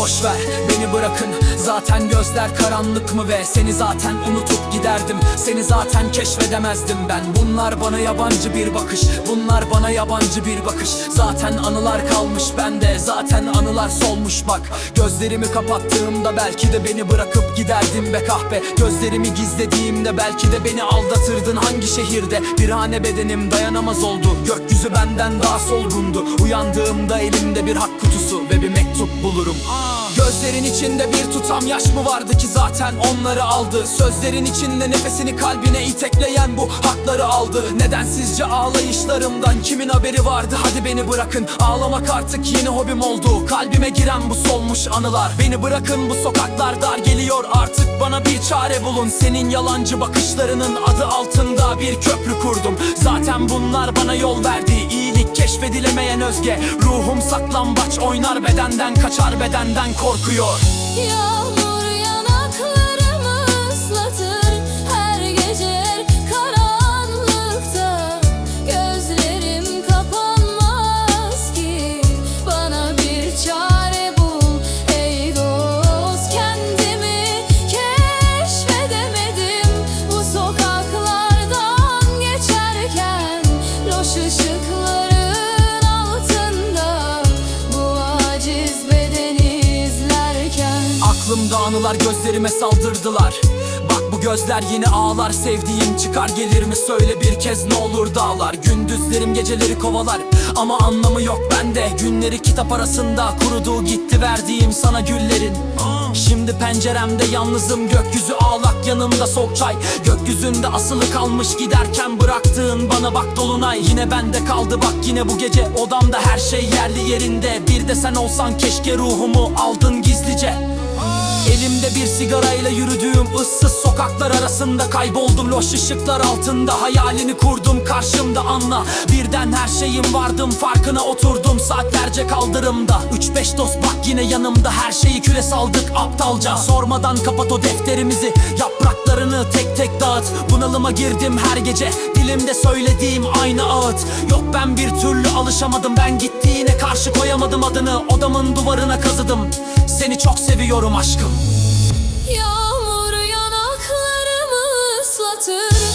boş ver, beni bırakın. Zaten gözler karanlık mı ve Seni zaten unutup giderdim. Seni zaten keşfedemezdim ben. Bunlar bana yabancı bir bakış. Bunlar bana yabancı bir bakış. Zaten anılar kalmış bende. Zaten anılar solmuş bak. Gözlerimi kapattığımda belki de beni bırakıp giderdim be kahpe. Gözlerimi gizlediğimde belki de beni aldatırdın. Hangi şehirde? Bir hane bedenim dayanamaz oldu. Gökyüzü benden daha solgundu. Uyandığımda elimde bir hak kutusu ve bir mektup bulurum Gözlerin içinde bir tutam yaş mı vardı ki zaten onları aldı? Sözlerin içinde nefesini kalbine itekleyen bu hakları aldı. Nedensizce ağlayışlarımdan kimin haberi vardı? Hadi beni bırakın. Ağlamak artık yeni hobim oldu. Kalbime giren bu solmuş anılar. Beni bırakın bu sokaklar dar geliyor. Artık bana bir çare bulun. Senin yalancı bakışlarının adı altında bir köprü kurdum. Zaten bunlar bana yol verdi keşfedilemeyen özge. Ruhum saklambaç oynar bedenden kaçar bedenden korkuyor. Yağmur anılar gözlerime saldırdılar. Bak bu gözler yine ağlar. Sevdiğim çıkar gelir mi? Söyle bir kez ne olur dağlar. Gündüzlerim geceleri kovalar. Ama anlamı yok bende. Günleri kitap arasında kurudu gitti verdiğim sana güllerin. Şimdi penceremde yalnızım. Gökyüzü ağlak yanımda soğuk çay. Gökyüzünde asılı kalmış giderken bıraktığın bana bak dolunay. Yine bende kaldı bak yine bu gece. Odamda her şey yerli yerinde. Bir de sen olsan keşke ruhumu aldın gizlice Elimde bir sigarayla yürüdüğüm ıssız sokaklar arasında kayboldum. Loş ışıklar altında Hayalini kurdum. Karşımda anla Birden her şeyim vardım. Farkına oturdum saatlerce kaldırımda. 3-5 dost bak yine yanımda. Her şeyi küre saldık aptalca. Sormadan kapat o defterimizi yapraklarını tek tek dağıt. Bunalıma girdim her gece dilimde söylediğim aynı ağıt. Yok ben bir türlü alışamadım. Ben gittiğine karşı koyamadım adını. Odamın duvarına kazıdım seni çok seviyorum aşkım. Yağmur yanaklarımı ıslatır